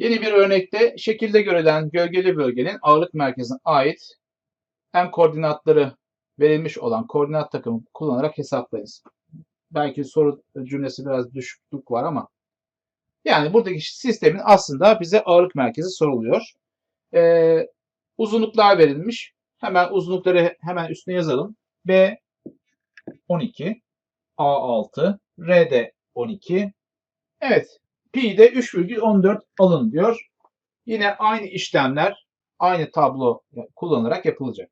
Yeni bir örnekte şekilde görülen gölgeli bölgenin ağırlık merkezine ait hem koordinatları verilmiş olan koordinat takımı kullanarak hesaplayınız. Belki soru cümlesi biraz düşüklük var ama yani buradaki sistemin aslında bize ağırlık merkezi soruluyor. Ee, uzunluklar verilmiş. Hemen uzunlukları hemen üstüne yazalım. B 12, A6, R de 12. Evet, pi de 3,14 alın diyor. Yine aynı işlemler aynı tablo kullanarak yapılacak.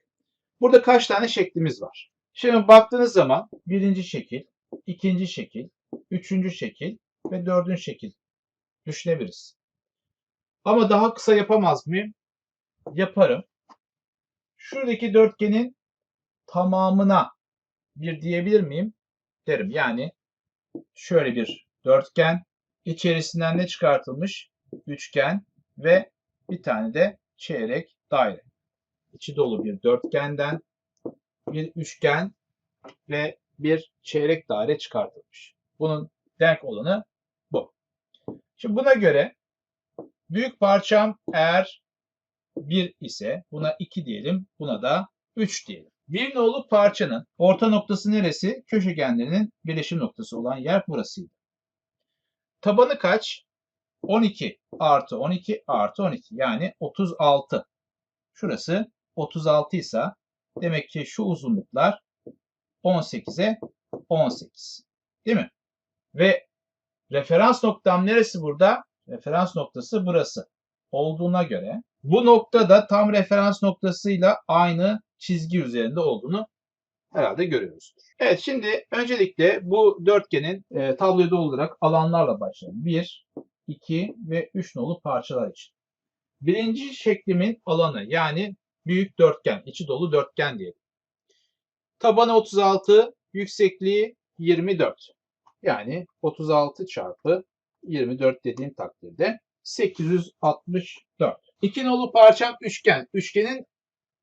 Burada kaç tane şeklimiz var? Şimdi baktığınız zaman birinci şekil, ikinci şekil, üçüncü şekil ve dördüncü şekil düşünebiliriz. Ama daha kısa yapamaz mıyım? Yaparım. Şuradaki dörtgenin tamamına bir diyebilir miyim? Derim. Yani şöyle bir dörtgen içerisinden ne çıkartılmış? Üçgen ve bir tane de çeyrek daire. İçi dolu bir dörtgenden bir üçgen ve bir çeyrek daire çıkartılmış. Bunun denk olanı bu. Şimdi buna göre büyük parçam eğer 1 ise buna 2 diyelim, buna da 3 diyelim. Bir nolu parçanın orta noktası neresi? Köşegenlerinin birleşim noktası olan yer burasıydı. Tabanı kaç? 12 artı 12 artı 12 yani 36. Şurası 36 ise demek ki şu uzunluklar 18'e 18. Değil mi? Ve referans noktam neresi burada? Referans noktası burası. Olduğuna göre bu nokta da tam referans noktasıyla aynı çizgi üzerinde olduğunu herhalde görüyoruzdur. Evet şimdi öncelikle bu dörtgenin e, tabloya olarak alanlarla başlayalım. 1, 2 ve 3 nolu parçalar için. Birinci şeklimin alanı yani büyük dörtgen, içi dolu dörtgen diyelim. Tabanı 36, yüksekliği 24. Yani 36 çarpı 24 dediğim takdirde 864. İki nolu parçam üçgen. Üçgenin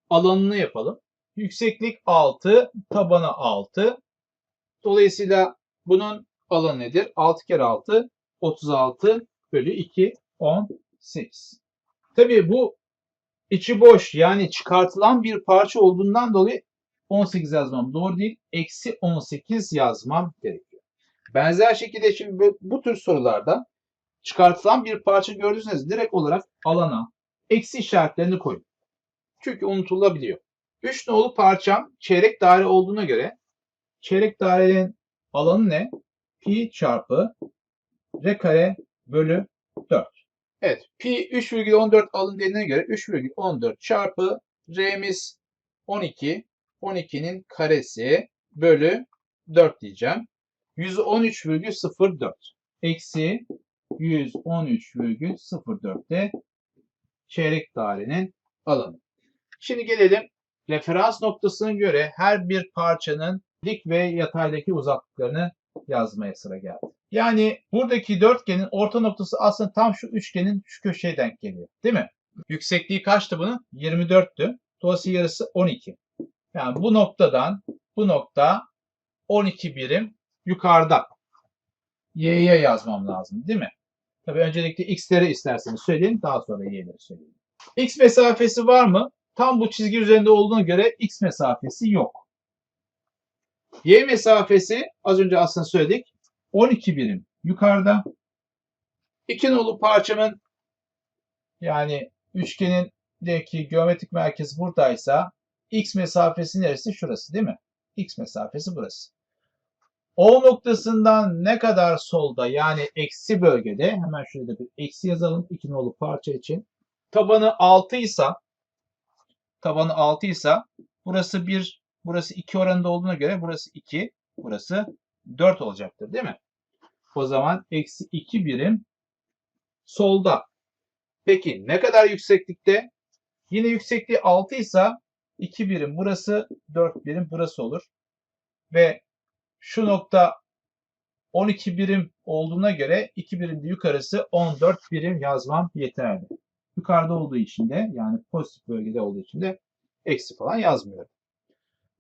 alanını yapalım. Yükseklik 6, tabanı 6. Dolayısıyla bunun alanı nedir? 6 kere 6, 36 bölü 2, 18. Tabii bu içi boş yani çıkartılan bir parça olduğundan dolayı 18 yazmam doğru değil. Eksi 18 yazmam gerekiyor. Benzer şekilde şimdi bu, tür sorularda çıkartılan bir parça gördüyseniz direkt olarak alana eksi işaretlerini koyun. Çünkü unutulabiliyor. 3 nolu parçam çeyrek daire olduğuna göre çeyrek dairenin alanı ne? Pi çarpı r kare bölü 4. Evet. Pi 3,14 alın dediğine göre 3,14 çarpı r'miz 12. 12'nin karesi bölü 4 diyeceğim. 113,04 eksi 113,04'te çeyrek dairenin alanı. Şimdi gelelim referans noktasına göre her bir parçanın dik ve yataydaki uzaklıklarını yazmaya sıra geldi. Yani buradaki dörtgenin orta noktası aslında tam şu üçgenin şu köşeye denk geliyor. Değil mi? Yüksekliği kaçtı bunun? 24'tü. Dolayısıyla yarısı 12. Yani bu noktadan bu nokta 12 birim yukarıda. Y'ye yazmam lazım değil mi? Tabii öncelikle x'leri isterseniz söyleyin. Daha sonra y'leri söyleyin. X mesafesi var mı? Tam bu çizgi üzerinde olduğuna göre x mesafesi yok. Y mesafesi az önce aslında söyledik. 12 birim yukarıda. İki nolu parçamın yani üçgenindeki geometrik merkez buradaysa x mesafesi neresi? Şurası değil mi? x mesafesi burası. O noktasından ne kadar solda yani eksi bölgede hemen şurada bir eksi yazalım iki nolu parça için. Tabanı 6 ise tabanı 6 ise burası 1 burası 2 oranında olduğuna göre burası 2 burası 4 olacaktır değil mi? O zaman eksi 2 birim solda. Peki ne kadar yükseklikte? Yine yüksekliği 6 ise 2 birim burası 4 birim burası olur. Ve şu nokta 12 birim olduğuna göre 2 birim de yukarısı 14 birim yazmam yeterli. Yukarıda olduğu için de yani pozitif bölgede olduğu için de eksi falan yazmıyorum.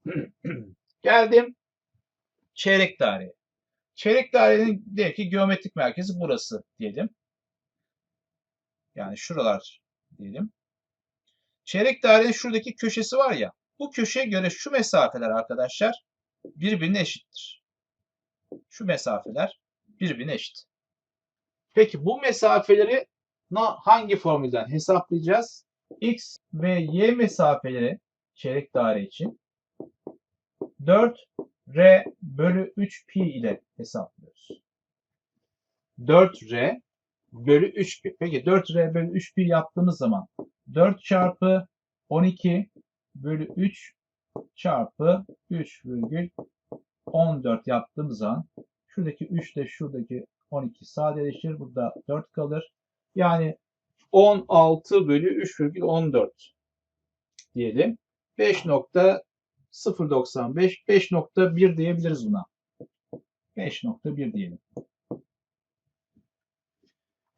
Geldim çeyrek daire. Çeyrek dairenin diyelim ki geometrik merkezi burası diyelim. Yani şuralar diyelim. Çeyrek dairenin şuradaki köşesi var ya. Bu köşeye göre şu mesafeler arkadaşlar birbirine eşittir. Şu mesafeler birbirine eşit. Peki bu mesafeleri hangi formülden hesaplayacağız? X ve Y mesafeleri çeyrek daire için 4 R bölü 3 pi ile hesaplıyoruz. 4R bölü 3 pi. Peki 4R bölü 3 pi yaptığımız zaman 4 çarpı 12 bölü 3 çarpı 3 virgül 14 yaptığımız zaman şuradaki 3 ile şuradaki 12 sadeleşir. Burada 4 kalır. Yani 16 bölü 3 virgül 14 diyelim. 5.095 5.1 diyebiliriz buna. 5.1 diyelim.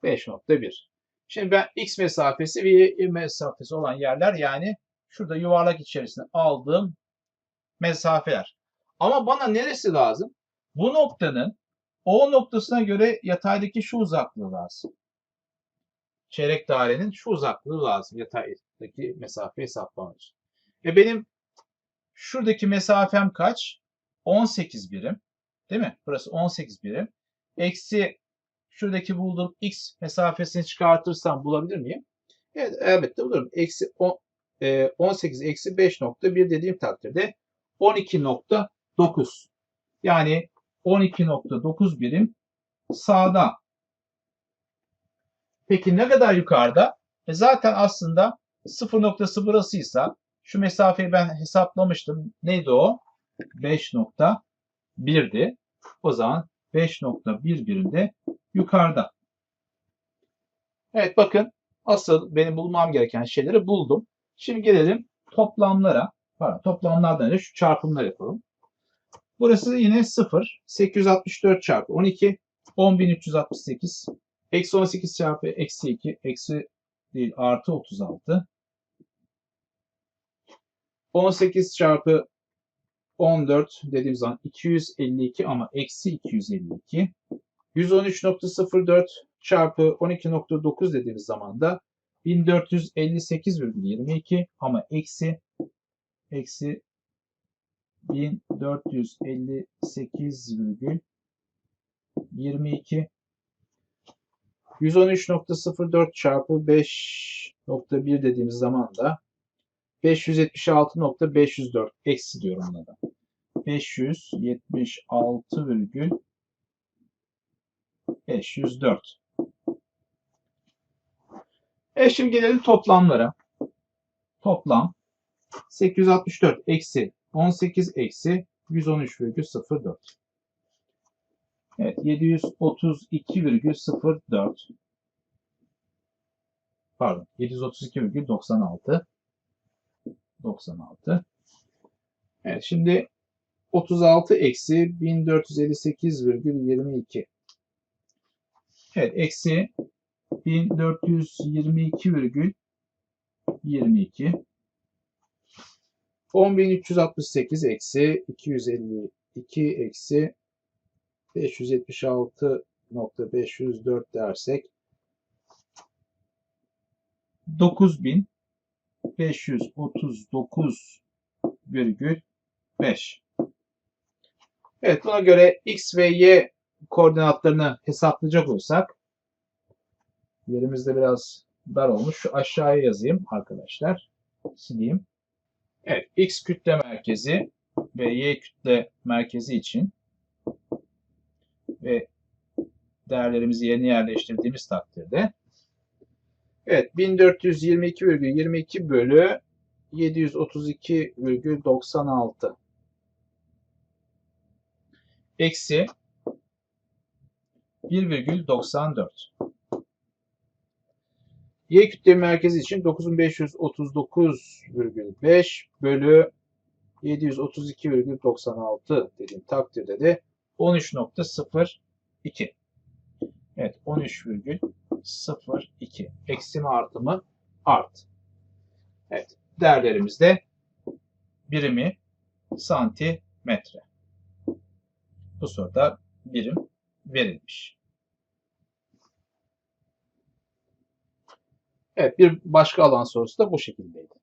5.1. Şimdi ben x mesafesi ve y mesafesi olan yerler yani şurada yuvarlak içerisine aldığım mesafeler. Ama bana neresi lazım? Bu noktanın O noktasına göre yataydaki şu uzaklığı lazım. Çeyrek dairenin şu uzaklığı lazım yataydaki mesafe hesaplamak için. E benim şuradaki mesafem kaç? 18 birim. Değil mi? Burası 18 birim. Eksi şuradaki bulduğum x mesafesini çıkartırsam bulabilir miyim? Evet elbette bulurum. Eksi 10, e, 18 eksi 5.1 dediğim takdirde 12.9. Yani 12.9 birim sağda. Peki ne kadar yukarıda? E zaten aslında 0.0 burasıysa şu mesafeyi ben hesaplamıştım. Neydi o? 5.1'di. O zaman 5.1 birimde yukarıda. Evet bakın asıl benim bulmam gereken şeyleri buldum. Şimdi gelelim toplamlara. Pardon, toplamlardan önce şu çarpımlar yapalım. Burası yine 0. 864 çarpı 12. 10368. Eksi 18 çarpı eksi 2. Eksi değil artı 36. 18 çarpı 14 dediğim zaman 252 ama eksi 252. 113.04 çarpı 12.9 dediğimiz zaman da 1458,22 ama eksi eksi 1458,22 113.04 çarpı 5.1 dediğimiz zaman da 576.504 eksi diyorum buna da. 576,504 E şimdi gelelim toplamlara. Toplam 864 eksi 18 eksi 113,04. Evet 732,04 pardon 732,96 96 Evet şimdi 36 eksi 1458,22 Evet eksi 1422,22 10.368 eksi 252 eksi 576.504 dersek 9539,5 Evet buna göre x ve y koordinatlarını hesaplayacak olursak yerimizde biraz dar olmuş. Şu aşağıya yazayım arkadaşlar. Sileyim. Evet, X kütle merkezi ve Y kütle merkezi için ve değerlerimizi yerine yerleştirdiğimiz takdirde evet 1422,22 bölü 732,96 eksi 1,94 Y kütle merkezi için 9539,5 bölü 732,96 dediğim takdirde de 13.02. Evet 13,02. Eksimi artımı art. Evet değerlerimizde birimi santimetre. Bu soruda birim verilmiş. Evet bir başka alan sorusu da bu şekildeydi.